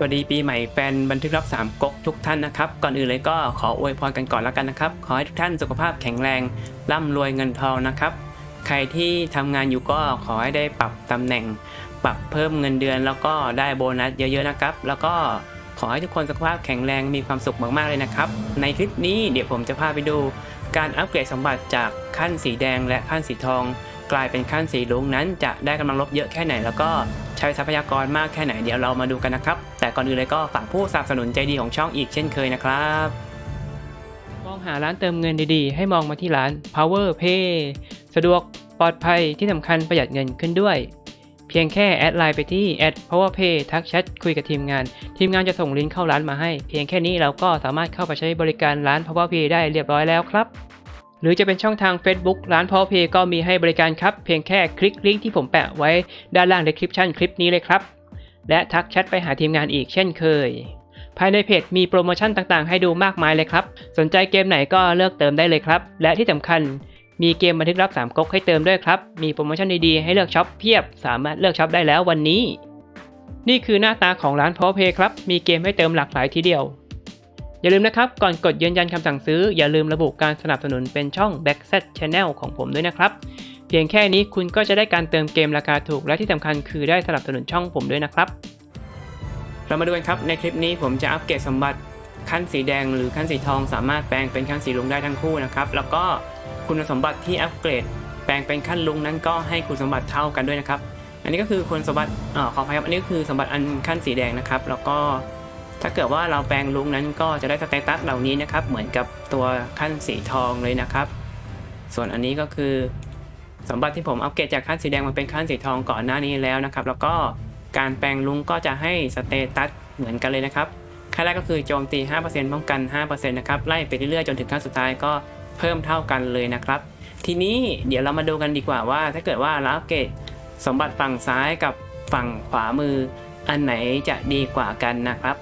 สวัสดีปีใหม่แฟนบันทึกรับสามก๊กทุกท่านนะครับ ก่อนอื่นเลยก็ขออวยพรกันก่อนแล้วกันนะครับ ขอให้ทุกท่านสุขภาพแข็งแรงร่ำรวยเงินทองนะครับ ใครที่ทำงานอยู่ก็ขอให้ได้ปรับตำแหน่ง ปรับเพิ่มเงินเดือน แล้วก็ได้โบนัสเยอะๆนะครับ แล้วก็ขอให้ทุกคนสุขภาพแข็งแรงมีความสุขมากๆเลยนะครับ ในคลิปนี้เดี๋ยวผมจะพาไปดู การอัปเกรดสมบัติจากขั้นสีแดงและขั้นสีทอง กลายเป็นขั้นสีลุงนั้นจะได้กำลังลบเยอะแค่ไหนแล้วก็ ใช้ทรัพยากรมากแค่ไหนเดี๋ยวเรามาดูกันนะครับ แต่ก่อนอื่นเลยก็ฝากผู้สนับสนุนใจดีของช่องอีกเช่นเคยนะครับ มองหาร้านเติมเงินดีๆ ให้มองมาที่ร้าน Power Pay สะดวกปลอดภัยที่สำคัญประหยัดเงินขึ้นด้วย เพียงแค่แอดไลน์ไปที่ @powerpay ทักแชทคุยกับทีมงาน ทีมงานจะส่งลิงก์เข้าร้านมาให้ เพียงแค่นี้เราก็สามารถเข้าไปใช้บริการร้าน Powerpay ได้เรียบร้อยแล้วครับ หรือจะเป็นช่องทาง Facebook ร้าน Powerpay ก็มีให้บริการครับ เพียงแค่คลิกลิงก์ที่ผมแปะไว้ด้านล่าง description คลิปนี้เลยครับ และทักแชทไปหาทีมงานอีกเช่นเคย ภายในเพจมีโปรโมชั่นต่างๆ ให้ดูมากมายเลยครับ สนใจเกมไหนก็เลือกเติมได้เลยครับ และที่สำคัญมีเกมบันทึกรับ3ก๊กให้เติมด้วยครับ มีโปรโมชั่นดีๆ ให้เลือกช็อปเพียบ สามารถเลือกช็อปได้แล้ววันนี้ นี่คือหน้าตาของร้าน Powerpay ครับ มีเกมให้เติมหลากหลายทีเดียว อย่าลืมนะครับ ก่อนกดยืนยันคำสั่งซื้อ อย่าลืมระบุการสนับสนุนเป็นช่อง Backset Channel ของผมด้วยนะครับ เพียงแค่นี้คุณก็จะได้การเติมเกมราคาถูกและที่สำคัญคือได้สนับสนุนช่องผมด้วยนะครับ เรามาดูกันครับในคลิปนี้ผมจะอัปเกรดสมบัติขั้นสีแดงหรือขั้นสีทองสามารถแปลงเป็นขั้นสีลุงได้ทั้งคู่นะครับ แล้วก็คุณสมบัติที่อัปเกรด แปลงเป็นขั้นลุงนั้นก็ให้คุณสมบัติเท่ากันด้วยนะครับ อันนี้ก็คือคุณสมบัติอ่อขออภัยครับอันนี้ก็คือสมบัติอันขั้นสีแดงนะครับ แล้วก็ ถ้าเกิดว่าเราแปลงลุงนั้นก็จะได้สเตตัสเหล่านี้นะครับ เหมือนกับตัวขั้นสีทองเลยนะครับ ส่วนอันนี้ก็คือ สมบัติที่ผมอัปเกรดจากขั้นสีแดงมาเป็นขั้นสีทองก่อนหน้านี้แล้วนะครับ แล้วก็การแปลงลุงก็จะให้สเตตัสเหมือนกันเลยนะครับขั้นแรกก็คือโจมตี 5%ป้องกัน 5%นะครับไล่ไปเรื่อยๆจนถึงขั้นสุดท้ายก็เพิ่มเท่ากันเลยนะครับ ทีนี้เดี๋ยวเรามาดูกันดีกว่าว่า ถ้าเกิดว่าเราอัปเกรดสมบัติฝั่งซ้ายกับฝั่งขวามือ อันไหนจะดีกว่ากันนะครับ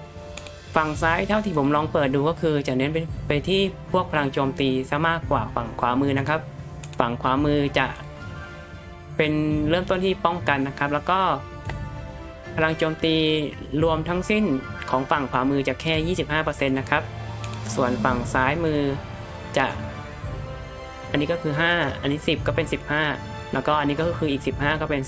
ฝั่งซ้ายเท่าที่ผมลองเปิดดูก็คือจะเน้นไปไปที่พวกพลังโจมตีซะมากกว่าฝั่งขวามือนะครับ ฝั่งขวามือจะเป็นเริ่มต้นที่ป้องกันนะครับ แล้วก็พลังโจมตีรวมทั้งสิ้นของฝั่งขวามือจะแค่ 25%นะครับ ส่วนฝั่งซ้ายมือจะ อันนี้ก็คือ 5 อันนี้ 10 ก็เป็น 15 แล้วก็อันนี้ก็คืออีก 15 ก็เป็น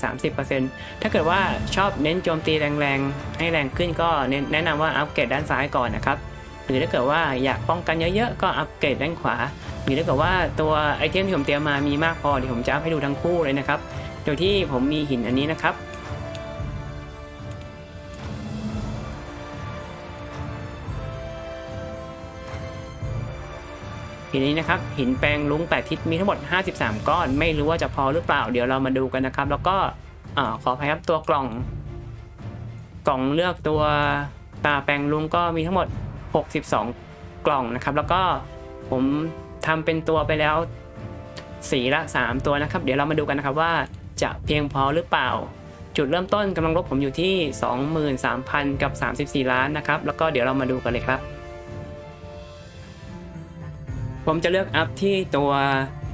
30%ถ้าเกิดว่าชอบเน้นโจมตีแรงๆ ให้แรงขึ้นก็แนะนำว่าอัปเกรดด้านซ้ายก่อนนะครับ หรือถ้าเกิดว่าอยากป้องกันเยอะๆ ก็อัปเกรดด้านขวา หรือถ้าเกิดว่าตัวไอเทมที่ผมเตรียมมามีมากพอเดี๋ยวผมจะอัพให้ดูทั้งคู่เลยนะครับ โดยที่ผมมีหินอันนี้นะครับ หินนี้นะครับหินแปลงลุงแปดทิศมีทั้งหมด 53 ก้อน ไม่รู้ว่าจะพอหรือเปล่าเดี๋ยวเรามาดูกันนะครับ แล้วก็อขออภัยครับตัวกล่อง กล่องเลือกตัวตาแปลงลุงก็มีทั้งหมด 62 กล่องนะครับ แล้วก็ผมทำเป็นตัวไปแล้วสีละ 3 ตัวนะครับ เดี๋ยวเรามาดูกันนะครับว่าจะเพียงพอหรือเปล่า จุดเริ่มต้นกำลังลบผมอยู่ที่ 23,000 กับ 34 ล้านนะครับ แล้วก็เดี๋ยวเรามาดูกันเลยครับ ผมจะเลือกอัพที่ตัว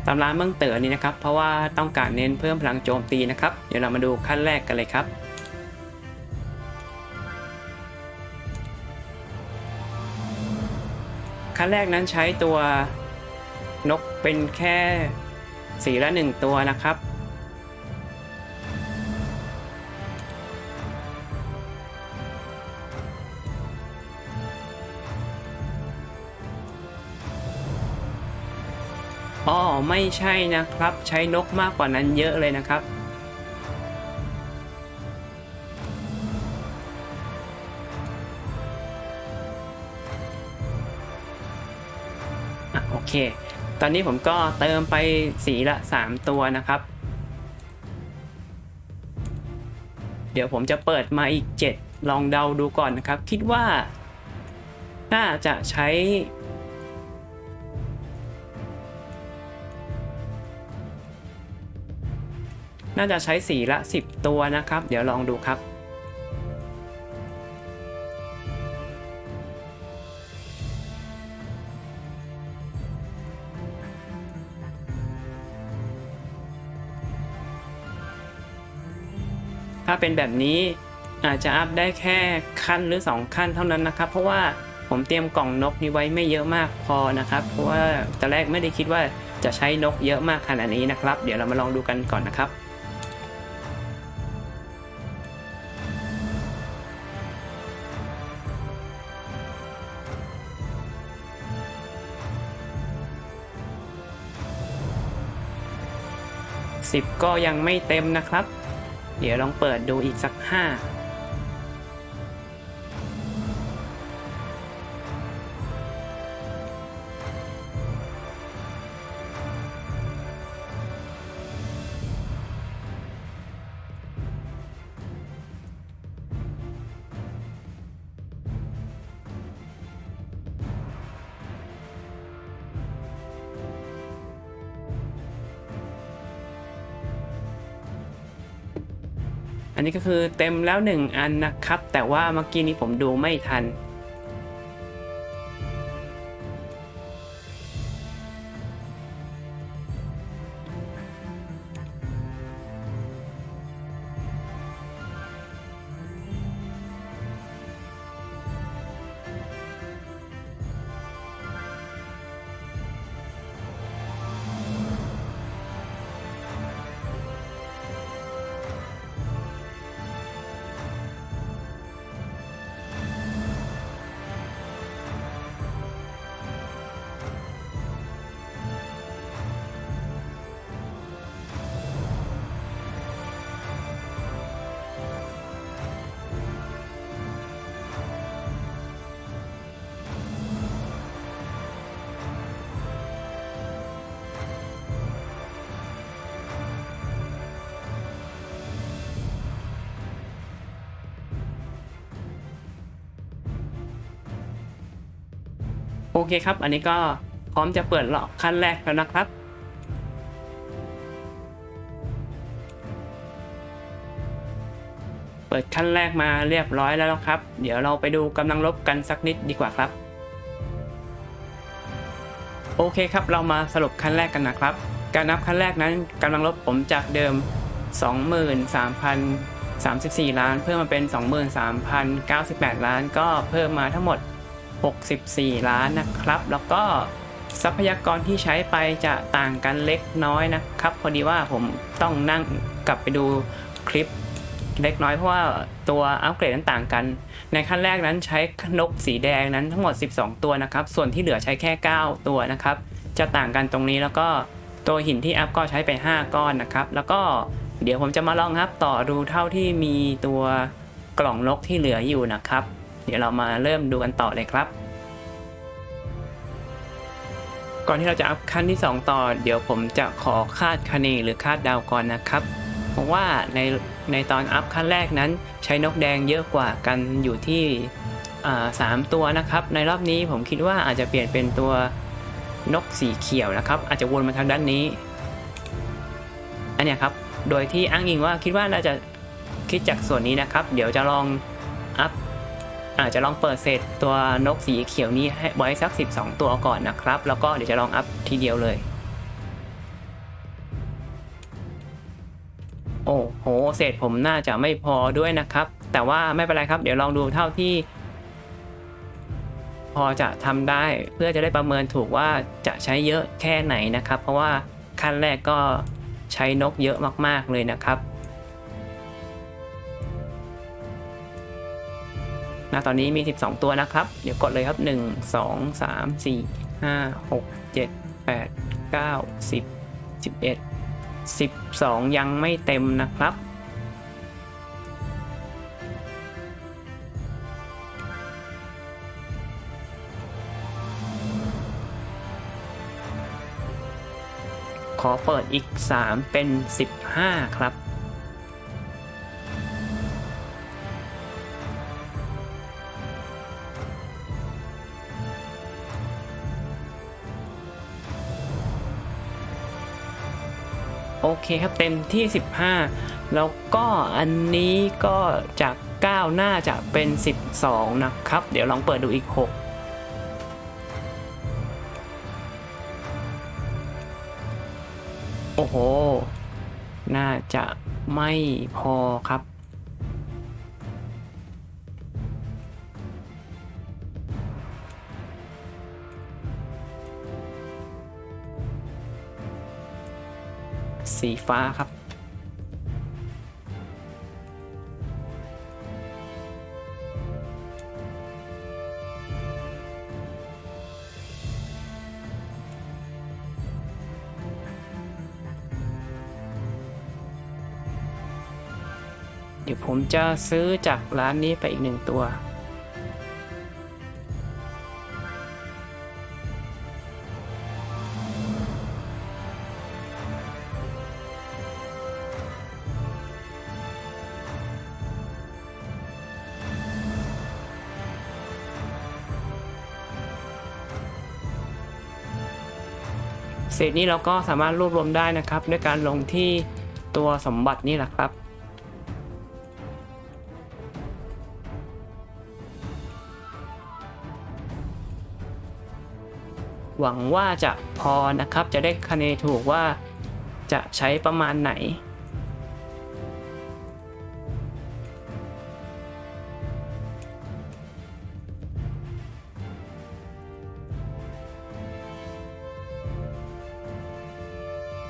ตำราเมืองเต๋อนี้นะครับ เพราะว่าต้องการเน้นเพิ่มพลังโจมตีนะครับ เดี๋ยวเรามาดูขั้นแรกกันเลยครับขั้นแรกนั้นใช้ตัวนกเป็นแค่สีละหนึ่งตัวนะครับ ไม่ใช่นะครับ ใช้นกมากกว่านั้นเยอะเลยนะครับอะโอเค ตอนนี้ผมก็เติมไปสีละ 3 ตัวนะครับ เดี๋ยวผมจะเปิดมาอีก 7 ลองเดาดูก่อนนะครับ คิดว่า น่าจะใช้ น่าจะใช้สีละ 10 ตัวนะครับ เดี๋ยวลองดูครับ ถ้าเป็นแบบนี้อาจจะอัพได้แค่ขั้นหรือ 2 ขั้นเท่านั้นนะครับ เพราะว่าผมเตรียมกล่องนกนี้ไว้ไม่เยอะมากพอนะครับ เพราะว่าตอนแรกไม่ได้คิดว่าจะใช้นกเยอะมากขนาดนี้นะครับ เดี๋ยวเรามาลองดูกันก่อนนะครับ 10 ก็ยังไม่เต็มนะครับ เดี๋ยวลองเปิดดูอีกสัก 5 อันนี้ก็คือเต็มแล้วหนึ่งอันนะครับ แต่ว่าเมื่อกี้นี้ผมดูไม่ทัน โอเคครับ อันนี้ก็พร้อมจะเปิดหลอกขั้นแรกแล้วนะครับ เปิดขั้นแรกมาเรียบร้อยแล้วครับ เดี๋ยวเราไปดูกำลังลบกันสักนิดดีกว่าครับ โอเคครับ เรามาสรุปขั้นแรกกันนะครับ การนับขั้นแรกนั้นกำลังลบผมจากเดิม 23,034 ล้าน เพิ่มมาเป็น 23,098 ล้าน ก็เพิ่มมาทั้งหมด 64 ล้านนะครับ แล้วก็ทรัพยากรที่ใช้ไปจะต่างกันเล็กน้อยนะครับ พอดีว่าผมต้องนั่งกลับไปดูคลิปเล็กน้อยเพราะว่าตัวอัปเกรดนั้นต่างกัน ในขั้นแรกนั้นใช้นกสีแดงนั้นทั้งหมด 12 ตัวนะครับ ส่วนที่เหลือใช้แค่ 9 ตัวนะครับ จะต่างกันตรงนี้แล้วก็ตัวหินที่อัพก็ใช้ไป 5 ก้อนนะครับ แล้วก็เดี๋ยวผมจะมาลองอัพต่อดูเท่าที่มีตัวกล่องนกที่เหลืออยู่นะครับ เดี๋ยวเรามาเริ่มดูกันต่อเลยครับ ก่อนที่เราจะอัพขั้นที่ 2 ต่อ เดี๋ยวผมจะขอคาดคะเนหรือคาดดาวก่อนนะครับ เพราะว่าในในตอนอัพขั้นแรกนั้น ใช้นกแดงเยอะกว่ากันอยู่ที่อ่าสามตัวนะครับ ในรอบนี้ผมคิดว่าอาจจะเปลี่ยนเป็นตัวนกสีเขียวนะครับ อาจจะวนมาทางด้านนี้ อันนี้ครับ โดยที่อ้างอิงว่าคิดว่าน่าจะคิดจากส่วนนี้นะครับ เดี๋ยวจะลองอัพ อาจจะลองเปิดเซตตัวนกสีเขียวนี้ให้ไว้สัก 12 ตัวก่อนนะครับ แล้วก็เดี๋ยวจะลองอัพทีเดียวเลย โอ้โหเศษผมน่าจะไม่พอด้วยนะครับ แต่ว่าไม่เป็นไรครับ เดี๋ยวลองดูเท่าที่ พอจะทำได้เพื่อจะได้ประเมินถูกว่าจะใช้เยอะแค่ไหนนะครับ เพราะว่าขั้นแรกก็ใช้นกเยอะมากๆเลยนะครับ ณตอนนี้มี 12 ตัวนะครับ เดี๋ยวกดเลยครับ 1 2 3 4 5 6 7 8 9 10 11 12 ยังไม่เต็มนะครับขอเปิดอีก 3 เป็น 15 ครับ เคครับเต็มที่ 15 แล้วก็อันนี้ก็จาก9น่าจะเป็น 12 นะครับ เดี๋ยวลองเปิดดูอีก 6โอ้โห น่าจะไม่พอครับ สีฟ้าครับ เดี๋ยวผมจะซื้อจากร้านนี้ไปอีกหนึ่งตัว เศษนี้เราก็สามารถรวบรวมได้นะครับ ด้วยการลงที่ตัวสมบัตินี่แหละครับ หวังว่าจะพอนะครับจะได้คะแนนถูกว่าจะใช้ประมาณไหน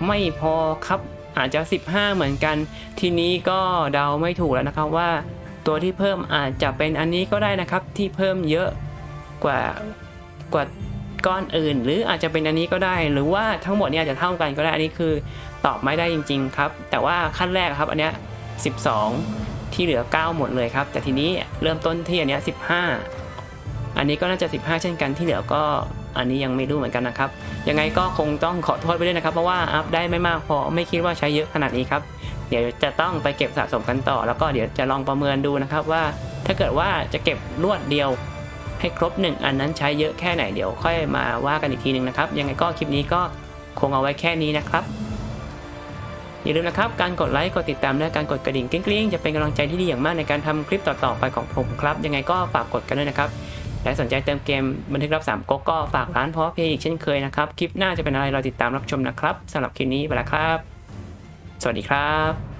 ไม่พอครับ อาจจะ 15 เหมือนกัน ทีนี้ก็เดาไม่ถูกแล้วนะครับว่า ตัวที่เพิ่มอาจจะเป็นอันนี้ก็ได้นะครับที่เพิ่มเยอะกว่ากว่าก้อนอื่น หรืออาจจะเป็นอันนี้ก็ได้ หรือว่าทั้งหมดเนี่ยอาจจะเท่ากันก็ได้อันนี้คือตอบไม่ได้จริง ๆ ครับ แต่ว่าขั้นแรกครับอันเนี้ย12 ที่เหลือ 9 หมดเลยครับ แต่ทีนี้เริ่มต้นที่อันเนี้ย15 อันนี้ก็น่าจะ 15 เช่นกันที่เหลือก็ อันนี้ยังไม่รู้เหมือนกันนะครับ ยังไงก็คงต้องขอโทษไปด้วยนะครับ เพราะว่าอัพได้ไม่มากพอไม่คิดว่าใช้เยอะขนาดนี้ครับ เดี๋ยวจะต้องไปเก็บสะสมกันต่อ แล้วก็เดี๋ยวจะลองประเมินดูนะครับว่า ถ้าเกิดว่าจะเก็บรวดเดียวให้ครบหนึ่งอันนั้นใช้เยอะแค่ไหนเดี๋ยวค่อยมาว่ากันอีกทีหนึ่งนะครับ ยังไงก็คลิปนี้ก็คงเอาไว้แค่นี้นะครับอย่าลืมนะครับ การกดไลค์ กดติดตามและการกดกระดิ่งกริ๊งๆ จะเป็นกำลังใจที่ดีอย่างมากในการทำคลิปต่อๆไปของผมครับ ยังไงก็ฝากกดกันด้วยนะครับ และสนใจเติมเกมบันทึกรับสามก๊กก็ฝากร้านเพราะเพย์อีกเช่นเคยนะครับคลิปหน้าจะเป็นอะไรเราติดตามรับชมนะครับสำหรับคลิปนี้ไปแล้วครับ สวัสดีครับ